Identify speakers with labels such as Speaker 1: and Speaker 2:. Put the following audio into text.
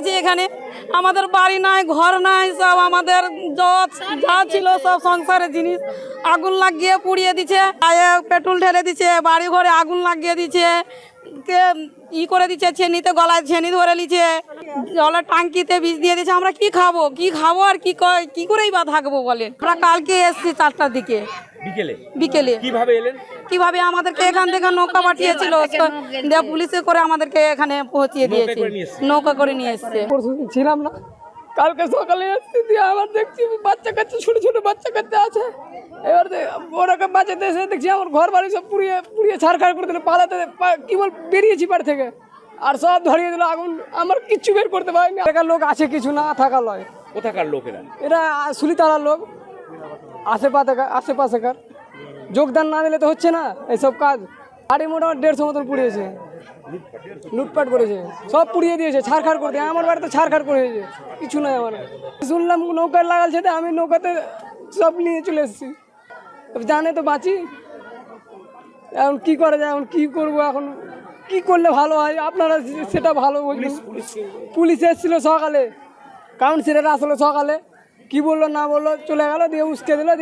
Speaker 1: এসেছি এখানে। আমাদের বাড়ি নাই, ঘর নাই, সব আমাদের যা ছিল সব সংসারের জিনিস আগুন লাগিয়ে পুড়িয়ে গায়ে পেট্রোল ঢেলে দিচ্ছে বাড়ি ঘরে আগুন লাগিয়ে দিচ্ছে কে ই করে দিচ্ছে ছেনিতে গলায় ছেনি ধরে নিচ্ছে জলের টাঙ্কিতে বীজ দিয়ে দিচ্ছে আমরা কি খাব? কি খাব আর ক- কি করেই বা থাকব বলে আমরা কালকে এসেছি চারটার দিকে।
Speaker 2: বিকেলে?
Speaker 1: বিকেলে।
Speaker 2: কীভাবে এলেন?
Speaker 1: কীভাবে আমাদেরকে এখান থেকে নৌকা পাঠিয়েছিল? দিয়ে পুলিশে করে আমাদেরকে এখানে পৌঁছিয়ে দিয়েছে? নৌকা করে নিয়ে এসছে।
Speaker 3: ছিলাম না। কালকে সকালে এসছি দিয়ে আবার দেখছি বাচ্চা কাচ্চা ছোট ছোট বাচ্চা কাচ্চা আছে। এবার ওরাকে বাঁচাতে এসে দেখছি আমার ঘর বাড়ি সব পুড়িয়ে পুড়িয়ে ছাড়খাড় করে দিল পালাতে কি বল বেরিয়েছি বাড়ি থেকে। আর সব ধরিয়ে দিল আগুন আমার কিচ্ছু বের করতে পারিনি। এলাকার লোক আছে কিছু না থাকা লয়।
Speaker 2: কোথাকার লোকেরা
Speaker 3: এরা? সুলিতালার লোক। আশেপাশে আশেপাশে আশেপাশেকার যোগদান না দিলে তো হচ্ছে না। এইসব কাজ। গাড়ি মোটামুটি দেড়শো মতন পুড়িয়েছে। লুটপাট করেছে। সব পুড়িয়ে দিয়েছে ছাড়খাড় করে দিয়ে। আমার বাড়িতে ছাড়খাড় করে দিয়েছে। কিছু নাই আমার। শুনলাম নৌকার লাগালছে তো আমি নৌকাতে সব নিয়ে চলে এসেছি। জানে তো বাঁচি। এখন কি করা যায়? এখন কি করব? এখন কি করলে ভালো হয়? আপনারা সেটা ভালো বলবেন পুলিশ এসেছিল সকালে। কাউন্সিলর আসলো সকালে। কি বলল না বলল? চলে গেল দিয়ে উস্কে দিল দিয়ে